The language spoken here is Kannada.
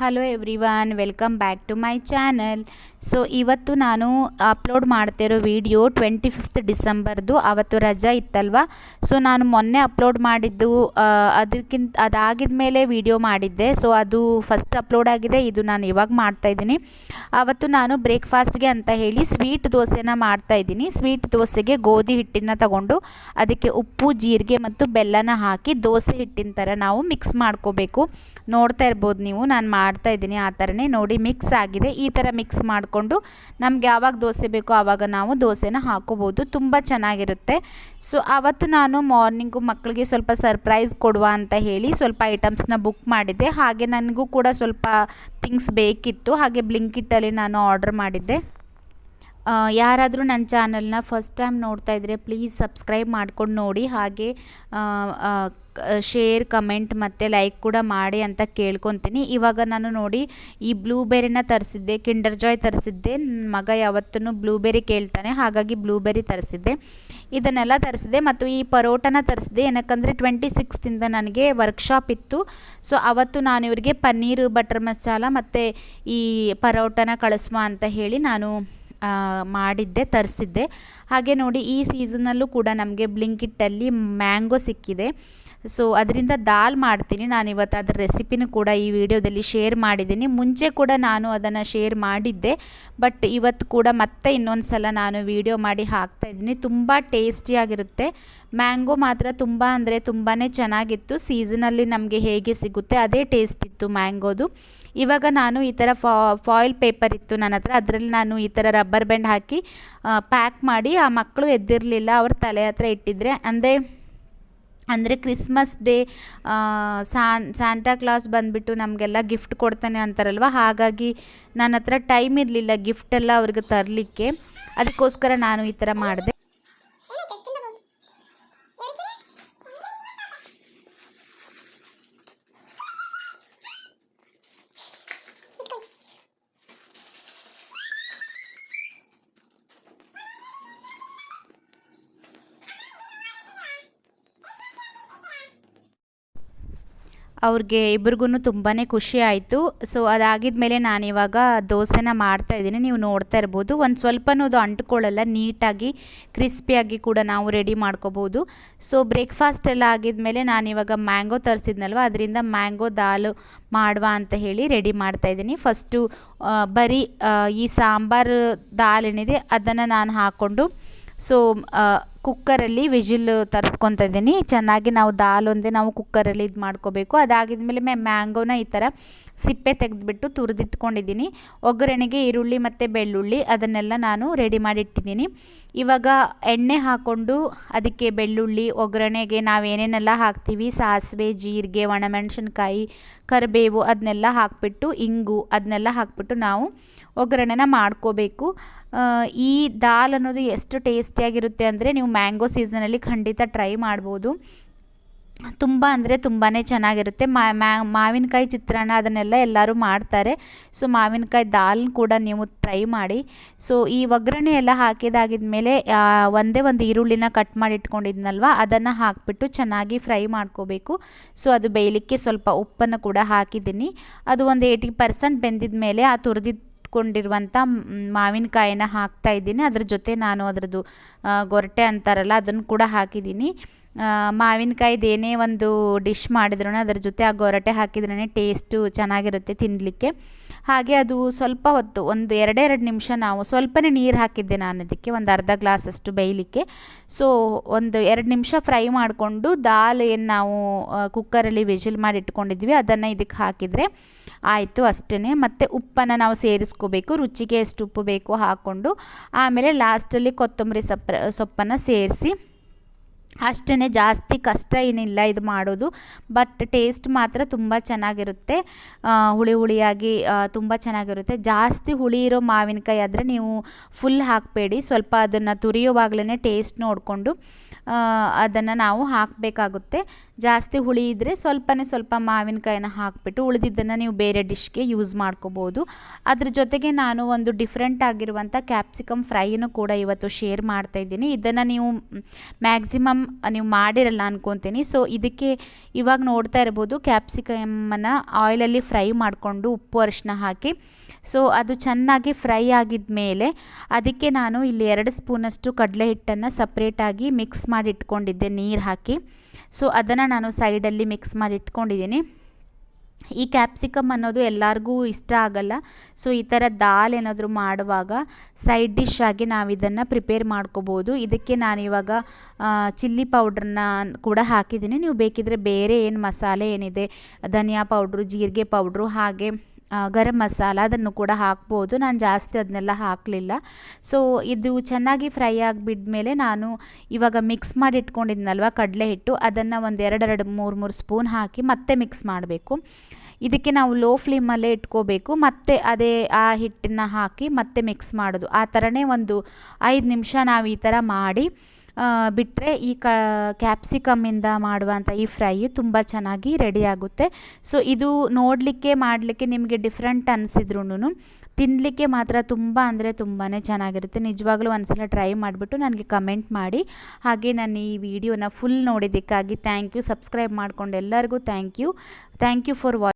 Hello everyone welcome back to my channel so ಇವತ್ತು ನಾನು ಅಪ್ಲೋಡ್ ಮಾಡ್ತಿರೋ ವಿಡಿಯೋ ಟ್ವೆಂಟಿ ಫಿಫ್ತ್ ಡಿಸೆಂಬರ್ದು ಅವತ್ತು ರಜಾ ಇತ್ತಲ್ವ? ಸೊ ನಾನು ಮೊನ್ನೆ ಅಪ್ಲೋಡ್ ಮಾಡಿದ್ದು ಅದಕ್ಕಿಂತ, ಅದಾಗಿದ ಮೇಲೆ ವಿಡಿಯೋ ಮಾಡಿದ್ದೆ. ಸೊ ಅದು ಫಸ್ಟ್ ಅಪ್ಲೋಡ್ ಆಗಿದೆ, ಇದು ನಾನು ಇವಾಗ ಮಾಡ್ತಾ ಇದ್ದೀನಿ. ಅವತ್ತು ನಾನು ಬ್ರೇಕ್ಫಾಸ್ಟ್ಗೆ ಅಂತ ಹೇಳಿ ಸ್ವೀಟ್ ದೋಸೆನ ಮಾಡ್ತಾ ಇದ್ದೀನಿ. ಸ್ವೀಟ್ ದೋಸೆಗೆ ಗೋಧಿ ಹಿಟ್ಟನ್ನು ತಗೊಂಡು, ಅದಕ್ಕೆ ಉಪ್ಪು, ಜೀರಿಗೆ ಮತ್ತು ಬೆಲ್ಲನ ಹಾಕಿ ದೋಸೆ ಹಿಟ್ಟಿನ ಥರ ನಾವು ಮಿಕ್ಸ್ ಮಾಡ್ಕೋಬೇಕು. ನೋಡ್ತಾ ಇರ್ಬೋದು ನೀವು, ನಾನು ಮಾಡ್ತಾ ಇದ್ದೀನಿ, ಆ ಥರನೇ ನೋಡಿ ಮಿಕ್ಸ್ ಆಗಿದೆ. ಈ ಥರ ಮಿಕ್ಸ್ ಮಾಡಿಕೊಂಡು ನಮ್ಗೆ ಯಾವಾಗ ದೋಸೆ ಬೇಕೋ ಆವಾಗ ನಾವು ದೋಸೆನ ಹಾಕೋಬೋದು. ತುಂಬ ಚೆನ್ನಾಗಿರುತ್ತೆ. ಸೊ ಆವತ್ತು ನಾನು ಮಾರ್ನಿಂಗು ಮಕ್ಕಳಿಗೆ ಸ್ವಲ್ಪ ಸರ್ಪ್ರೈಸ್ ಕೊಡುವ ಅಂತ ಹೇಳಿ ಸ್ವಲ್ಪ ಐಟಮ್ಸ್ನ ಬುಕ್ ಮಾಡಿದ್ದೆ. ಹಾಗೆ ನನಗೂ ಕೂಡ ಸ್ವಲ್ಪ ಥಿಂಗ್ಸ್ ಬೇಕಿತ್ತು. ಹಾಗೆ ಬ್ಲಿಂಕಿಟ್ಟಲ್ಲಿ ನಾನು ಆರ್ಡರ್ ಮಾಡಿದ್ದೆ. ಯಾರಾದರೂ ನನ್ನ ಚಾನಲ್ನ ಫಸ್ಟ್ ಟೈಮ್ ನೋಡ್ತಾ ಇದ್ದರೆ ಪ್ಲೀಸ್ ಸಬ್ಸ್ಕ್ರೈಬ್ ಮಾಡ್ಕೊಂಡು ನೋಡಿ. ಹಾಗೆ ಶೇರ್ ಕಮೆಂಟ್ ಮತ್ತು ಲೈಕ್ ಕೂಡ ಮಾಡಿ ಅಂತ ಕೇಳ್ಕೊತೀನಿ. ಇವಾಗ ನಾನು ನೋಡಿ ಈ ಬ್ಲೂಬೆರಿನ ತರಿಸಿದ್ದೆ ಕಿಂಡರ್ ಜಾಯ್ ತರಿಸಿದ್ದೆ. ನನ್ನ ಮಗ ಯಾವತ್ತೂ ಬ್ಲೂಬೆರಿ ಕೇಳ್ತಾನೆ, ಹಾಗಾಗಿ ಬ್ಲೂಬೆರಿ ತರಿಸಿದ್ದೆ. ಇದನ್ನೆಲ್ಲ ತರಿಸಿದೆ ಮತ್ತು ಈ ಪರೋಟನ ತರಿಸಿದೆ ಏನಕ್ಕಂದರೆ ಟ್ವೆಂಟಿ ಸಿಕ್ಸ್ತಿಂದ ನನಗೆ ವರ್ಕ್ಶಾಪ್ ಇತ್ತು. ಸೊ ಅವತ್ತು ನಾನು ಇವರಿಗೆ ಪನ್ನೀರು ಬಟರ್ ಮಸಾಲ ಮತ್ತು ಈ ಪರೋಟನ ಕಳಿಸುವ ಅಂತ ಹೇಳಿ ನಾನು ಮಾಡಿದ್ದೆ ತರಿಸಿದ್ದೆ. ಹಾಗೆ ನೋಡಿ ಈ ಸೀಸನಲ್ಲೂ ಕೂಡ ನಮಗೆ ಬ್ಲಿಂಕಿಟ್ಟಲ್ಲಿ ಮ್ಯಾಂಗೋ ಸಿಕ್ಕಿದೆ. ಸೊ ಅದರಿಂದ ದಾಲ್ ಮಾಡ್ತೀನಿ. ನಾನು ಇವತ್ತು ಅದರ ರೆಸಿಪಿನೂ ಕೂಡ ಈ ವಿಡಿಯೋದಲ್ಲಿ ಶೇರ್ ಮಾಡಿದ್ದೀನಿ. ಮುಂಚೆ ಕೂಡ ನಾನು ಅದನ್ನು ಶೇರ್ ಮಾಡಿದ್ದೆ. ಬಟ್ ಇವತ್ತು ಕೂಡ ಮತ್ತೆ ಇನ್ನೊಂದು ಸಲ ನಾನು ವಿಡಿಯೋ ಮಾಡಿ ಹಾಕ್ತಾ ಇದ್ದೀನಿ. ತುಂಬ ಟೇಸ್ಟಿಯಾಗಿರುತ್ತೆ ಮ್ಯಾಂಗೋ ಮಾತ್ರ ತುಂಬ ಅಂದರೆ ತುಂಬಾ ಚೆನ್ನಾಗಿತ್ತು. ಸೀಸನಲ್ಲಿ ನಮಗೆ ಹೇಗೆ ಸಿಗುತ್ತೆ ಅದೇ ಟೇಸ್ಟ್ ಇತ್ತು ಮ್ಯಾಂಗೋದು ಇವಾಗ ನಾನು ಈ ಥರ ಫಾಯಿಲ್ ಪೇಪರ್ ಇತ್ತು ನನ್ನ ಹತ್ರ. ಅದರಲ್ಲಿ ನಾನು ಈ ಥರ ರಬ್ಬರ್ ಬ್ಯಾಂಡ್ ಹಾಕಿ ಪ್ಯಾಕ್ ಮಾಡಿ, ಆ ಮಕ್ಕಳು ಎದ್ದಿರಲಿಲ್ಲ. ಅವ್ರ ತಲೆ ಹತ್ರ ಇಟ್ಟಿದ್ರೆ. ಅಂದರೆ ಅಂದರೆ ಕ್ರಿಸ್ಮಸ್ ಡೇ ಸಾನ್ ಸ್ಯಾಂಟಾ ಕ್ಲಾಸ್ ಬಂದುಬಿಟ್ಟು ನಮಗೆಲ್ಲ ಗಿಫ್ಟ್ ಕೊಡ್ತಾನೆ ಅಂತಾರಲ್ವ? ಹಾಗಾಗಿ ನನ್ನ ಹತ್ರ ಟೈಮ್ ಇರಲಿಲ್ಲ ಗಿಫ್ಟೆಲ್ಲ ಅವ್ರಿಗೆ ತರಲಿಕ್ಕೆ. ಅದಕ್ಕೋಸ್ಕರ ನಾನು ಈ ಥರ ಮಾಡಿದೆ. ಅವ್ರಿಗೆ ಇಬ್ರಿಗೂ ತುಂಬಾ ಖುಷಿ ಆಯಿತು. ಸೊ ಅದಾಗಿದ ಮೇಲೆ ನಾನಿವಾಗ ದೋಸೆನ ಮಾಡ್ತಾ ಇದ್ದೀನಿ. ನೀವು ನೋಡ್ತಾ ಇರ್ಬೋದು. ಒಂದು ಸ್ವಲ್ಪನೂ ಅದು ಅಂಟ್ಕೊಳ್ಳಲ್ಲ. ನೀಟಾಗಿ, ಕ್ರಿಸ್ಪಿಯಾಗಿ ಕೂಡ ನಾವು ರೆಡಿ ಮಾಡ್ಕೋಬೋದು. ಸೊ ಬ್ರೇಕ್ಫಾಸ್ಟ್ ಎಲ್ಲ ಆಗಿದ್ಮೇಲೆ ನಾನಿವಾಗ ಮ್ಯಾಂಗೋ ತರಿಸಿದ್ನಲ್ವ? ಅದರಿಂದ ಮ್ಯಾಂಗೋ ದಾಲ್ ಮಾಡುವ ಅಂತ ಹೇಳಿ ರೆಡಿ ಮಾಡ್ತಾ ಇದ್ದೀನಿ. ಫಸ್ಟು ಬರೀ ಈ ಸಾಂಬಾರು ದಾಲ್ ಏನಿದೆ, ಅದನ್ನು ನಾನು ಹಾಕ್ಕೊಂಡು ಸೊ ಕುಕ್ಕರಲ್ಲಿ ವಿಜಿಲ್ ತರಿಸ್ಕೊತಾ ಇದ್ದೀನಿ. ಚೆನ್ನಾಗಿ ನಾವು ದಾಲ್ ಒಂದೇ ನಾವು ಕುಕ್ಕರಲ್ಲಿ ಇದು ಮಾಡ್ಕೋಬೇಕು ಅದಾಗಿದ್ಮೇಲೆ ಮ್ಯಾಂಗೋನ ಈ ಥರ ಸಿಪ್ಪೆ ತೆಗೆದುಬಿಟ್ಟು ತುರಿದಿಟ್ಕೊಂಡಿದ್ದೀನಿ. ಒಗ್ಗರಣೆಗೆ ಈರುಳ್ಳಿ ಮತ್ತು ಬೆಳ್ಳುಳ್ಳಿ ಅದನ್ನೆಲ್ಲ ನಾನು ರೆಡಿ ಮಾಡಿಟ್ಟಿದ್ದೀನಿ. ಇವಾಗ ಎಣ್ಣೆ ಹಾಕ್ಕೊಂಡು ಅದಕ್ಕೆ ಬೆಳ್ಳುಳ್ಳಿ, ಒಗ್ಗರಣೆಗೆ ನಾವೇನೇನೆಲ್ಲ ಹಾಕ್ತೀವಿ, ಸಾಸಿವೆ, ಜೀರಿಗೆ, ಒಣಮೆಣಸಿನ್ಕಾಯಿ, ಕರಿಬೇವು ಅದನ್ನೆಲ್ಲ ಹಾಕ್ಬಿಟ್ಟು, ಇಂಗು ಅದನ್ನೆಲ್ಲ ಹಾಕ್ಬಿಟ್ಟು ನಾವು ಒಗ್ಗರಣೆನ ಮಾಡ್ಕೋಬೇಕು. ಈ ದಾಲ್ ಅನ್ನೋದು ಎಷ್ಟು ಟೇಸ್ಟಿಯಾಗಿರುತ್ತೆ ಅಂದರೆ ನೀವು ಮ್ಯಾಂಗೋ ಸೀಸನಲ್ಲಿ ಖಂಡಿತ ಟ್ರೈ ಮಾಡ್ಬೋದು. ತುಂಬ ಅಂದರೆ ತುಂಬಾ ಚೆನ್ನಾಗಿರುತ್ತೆ. ಮಾವಿನಕಾಯಿ ಚಿತ್ರಾನ್ನ ಅದನ್ನೆಲ್ಲ ಎಲ್ಲರೂ ಮಾಡ್ತಾರೆ. ಸೊ ಮಾವಿನಕಾಯಿ ದಾಲ್ ಕೂಡ ನೀವು ಟ್ರೈ ಮಾಡಿ. ಸೊ ಈ ಒಗ್ಗರಣೆ ಎಲ್ಲ ಹಾಕಿದಾಗಿದ್ಮೇಲೆ ಒಂದೇ ಒಂದು ಈರುಳ್ಳಿನ ಕಟ್ ಮಾಡಿ ಇಟ್ಕೊಂಡಿದ್ನಲ್ವ? ಅದನ್ನು ಹಾಕಿಬಿಟ್ಟು ಚೆನ್ನಾಗಿ ಫ್ರೈ ಮಾಡ್ಕೋಬೇಕು. ಸೊ ಅದು ಬೇಯಲಿಕ್ಕೆ ಸ್ವಲ್ಪ ಉಪ್ಪನ್ನು ಕೂಡ ಹಾಕಿದ್ದೀನಿ. ಅದು ಒಂದು ಏಯ್ಟಿ ಪರ್ಸೆಂಟ್ ಬೆಂದಿದ ಮೇಲೆ ಆ ತುರಿದಿ ಕೊಂಡಿರುವಂಥ ಮಾವಿನಕಾಯಿನ ಹಾಕ್ತಾ ಇದ್ದೀನಿ. ಅದ್ರ ಜೊತೆ ನಾನು ಅದರದ್ದು ಗೊರಟೆ ಅಂತಾರಲ್ಲ, ಅದನ್ನು ಕೂಡ ಹಾಕಿದ್ದೀನಿ. ಮಾವಿನಕಾಯ್ದು ಏನೇ ಒಂದು ಡಿಶ್ ಮಾಡಿದ್ರು ಅದರ ಜೊತೆ ಆ ಗೊರಟೆ ಹಾಕಿದ್ರೇ ಟೇಸ್ಟು ಚೆನ್ನಾಗಿರುತ್ತೆ ತಿನ್ನಲಿಕ್ಕೆ ಹಾಗೆ ಅದು ಸ್ವಲ್ಪ ಹೊತ್ತು, ಒಂದು ಎರಡೆರಡು ನಿಮಿಷ ನಾವು ಸ್ವಲ್ಪನೇ ನೀರು ಹಾಕಿದ್ದೆ ನಾನು ಅದಕ್ಕೆ ಒಂದು ಅರ್ಧ ಗ್ಲಾಸಷ್ಟು ಬೇಯಲಿಕ್ಕೆ. ಸೊ ಒಂದು ಎರಡು ನಿಮಿಷ ಫ್ರೈ ಮಾಡಿಕೊಂಡು ದಾಲ್ ಏನು ನಾವು ಕುಕ್ಕರಲ್ಲಿ ವಿಜಿಲ್ ಮಾಡಿ ಇಟ್ಕೊಂಡಿದ್ವಿ, ಅದನ್ನು ಇದಕ್ಕೆ ಹಾಕಿದರೆ ಆಯಿತು ಅಷ್ಟೇ ಮತ್ತು ಉಪ್ಪನ್ನು ನಾವು ಸೇರಿಸ್ಕೋಬೇಕು, ರುಚಿಗೆ ಎಷ್ಟು ಉಪ್ಪು ಬೇಕು ಹಾಕ್ಕೊಂಡು ಆಮೇಲೆ ಲಾಸ್ಟಲ್ಲಿ ಕೊತ್ತಂಬರಿ ಸೊಪ್ಪ ಸೊಪ್ಪನ್ನು ಸೇರಿಸಿ ಅಷ್ಟೇ ಜಾಸ್ತಿ ಕಷ್ಟ ಏನಿಲ್ಲ ಇದು ಮಾಡೋದು. ಬಟ್ ಟೇಸ್ಟ್ ಮಾತ್ರ ತುಂಬ ಚೆನ್ನಾಗಿರುತ್ತೆ. ಹುಳಿ ಹುಳಿಯಾಗಿ ತುಂಬ ಚೆನ್ನಾಗಿರುತ್ತೆ. ಜಾಸ್ತಿ ಹುಳಿ ಇರೋ ಮಾವಿನಕಾಯಿ ಆದರೆ ನೀವು ಫುಲ್ ಹಾಕಬೇಡಿ. ಸ್ವಲ್ಪ ಅದನ್ನು ತುರಿಯುವಾಗಲೇ ಟೇಸ್ಟ್ ನೋಡಿಕೊಂಡು. ಅದನ್ನು ನಾವು ಹಾಕಬೇಕಾಗುತ್ತೆ. ಜಾಸ್ತಿ ಹುಳಿ ಇದ್ದರೆ ಸ್ವಲ್ಪನೇ ಸ್ವಲ್ಪ ಮಾವಿನಕಾಯಿನ ಹಾಕಿಬಿಟ್ಟು ಉಳಿದಿದ್ದನ್ನು ನೀವು ಬೇರೆ ಡಿಶ್ಗೆ ಯೂಸ್ ಮಾಡ್ಕೋಬೋದು. ಅದ್ರ ಜೊತೆಗೆ ನಾನು ಒಂದು ಡಿಫ್ರೆಂಟ್ ಆಗಿರುವಂಥ ಕ್ಯಾಪ್ಸಿಕಮ್ ಫ್ರೈನು ಕೂಡ ಇವತ್ತು ಶೇರ್ ಮಾಡ್ತಾ ಇದ್ದೀನಿ. ಇದನ್ನು ನೀವು ಮ್ಯಾಕ್ಸಿಮಮ್ ನೀವು ಮಾಡಿರಲ್ಲ ಅಂದ್ಕೊತೀನಿ ಸೊ, ಇದಕ್ಕೆ ಇವಾಗ ನೋಡ್ತಾ ಇರ್ಬೋದು ಕ್ಯಾಪ್ಸಿಕಮನ್ನು ಆಯಿಲಲ್ಲಿ ಫ್ರೈ ಮಾಡಿಕೊಂಡು ಉಪ್ಪು ಅರಿಶಿನ ಹಾಕಿ ಸೊ ಅದು ಚೆನ್ನಾಗಿ ಫ್ರೈ ಆಗಿದ ಮೇಲೆ ಅದಕ್ಕೆ ನಾನು ಇಲ್ಲಿ ಎರಡು ಸ್ಪೂನಷ್ಟು ಕಡಲೆ ಹಿಟ್ಟನ್ನು ಸಪ್ರೇಟಾಗಿ ಮಿಕ್ಸ್ ಮಾಡಿ ಇಟ್ಕೊಂಡಿದ್ದೆ ನೀರು ಹಾಕಿ. ಸೊ ಅದನ್ನು ನಾನು ಸೈಡಲ್ಲಿ ಮಿಕ್ಸ್ ಮಾಡಿ ಇಟ್ಕೊಂಡಿದ್ದೀನಿ ಈ ಕ್ಯಾಪ್ಸಿಕಮ್ ಅನ್ನೋದು ಎಲ್ಲರಿಗೂ ಇಷ್ಟ ಆಗಲ್ಲ. ಸೊ ಈ ಥರ ದಾಲ್ ಏನಾದರೂ ಮಾಡುವಾಗ ಸೈಡ್ ಡಿಶ್ ಆಗಿ ನಾವು ಇದನ್ನು ಪ್ರಿಪೇರ್ ಮಾಡ್ಕೋಬೋದು. ಇದಕ್ಕೆ ನಾನಿವಾಗ ಚಿಲ್ಲಿ ಪೌಡ್ರನ್ನ ಕೂಡ ಹಾಕಿದ್ದೀನಿ. ನೀವು ಬೇಕಿದ್ರೆ ಬೇರೆ ಏನು ಮಸಾಲೆ ಏನಿದೆ, ಧನಿಯಾ ಪೌಡ್ರು ಜೀರಿಗೆ ಪೌಡ್ರು ಹಾಗೆ ಗರಂ ಮಸಾಲ ಅದನ್ನು ಕೂಡ ಹಾಕ್ಬೋದು. ನಾನು ಜಾಸ್ತಿ ಅದನ್ನೆಲ್ಲ ಹಾಕಲಿಲ್ಲ. ಸೊ ಇದು ಚೆನ್ನಾಗಿ ಫ್ರೈ ಆಗಿಬಿದ್ಮೇಲೆ ನಾನು ಇವಾಗ ಮಿಕ್ಸ್ ಮಾಡಿ ಇಟ್ಕೊಂಡಿದ್ನಲ್ವ ಕಡಲೆ ಹಿಟ್ಟು ಅದನ್ನು ಒಂದು ಎರಡೆರಡು ಮೂರು ಮೂರು ಸ್ಪೂನ್ ಹಾಕಿ ಮತ್ತೆ ಮಿಕ್ಸ್ ಮಾಡಬೇಕು. ಇದಕ್ಕೆ ನಾವು ಲೋ ಫ್ಲೇಮಲ್ಲೇ ಇಟ್ಕೋಬೇಕು. ಮತ್ತೆ ಅದೇ ಆ ಹಿಟ್ಟನ್ನು ಹಾಕಿ ಮತ್ತೆ ಮಿಕ್ಸ್ ಮಾಡೋದು. ಆ ಥರನೇ ಒಂದು ಐದು ನಿಮಿಷ ನಾವು ಈ ಥರ ಮಾಡಿ ಬಿಟ್ಟರೆ ಈ ಕ ಕ್ಯಾಪ್ಸಿಕಮ್ಮಿಂದ ಮಾಡುವಂಥ ಈ ಫ್ರೈ ತುಂಬ ಚೆನ್ನಾಗಿ ರೆಡಿ ಆಗುತ್ತೆ. ಸೊ ಇದು ನೋಡಲಿಕ್ಕೆ, ಮಾಡಲಿಕ್ಕೆ ನಿಮಗೆ ಡಿಫ್ರೆಂಟ್ ಅನಿಸಿದ್ರು ತಿನ್ನಲಿಕ್ಕೆ ಮಾತ್ರ ತುಂಬ ಅಂದರೆ ತುಂಬಾ ಚೆನ್ನಾಗಿರುತ್ತೆ. ನಿಜವಾಗ್ಲೂ ಒಂದ್ಸಲ ಟ್ರೈ ಮಾಡಿಬಿಟ್ಟು ನನಗೆ ಕಮೆಂಟ್ ಮಾಡಿ. ಹಾಗೆ ನಾನು ಈ ವಿಡಿಯೋನ ಫುಲ್ ನೋಡಿದ್ದಕ್ಕಾಗಿ ಥ್ಯಾಂಕ್ ಯು ಸಬ್ಸ್ಕ್ರೈಬ್ ಮಾಡಿಕೊಂಡು ಎಲ್ಲರಿಗೂ thank you thank you for ವಾ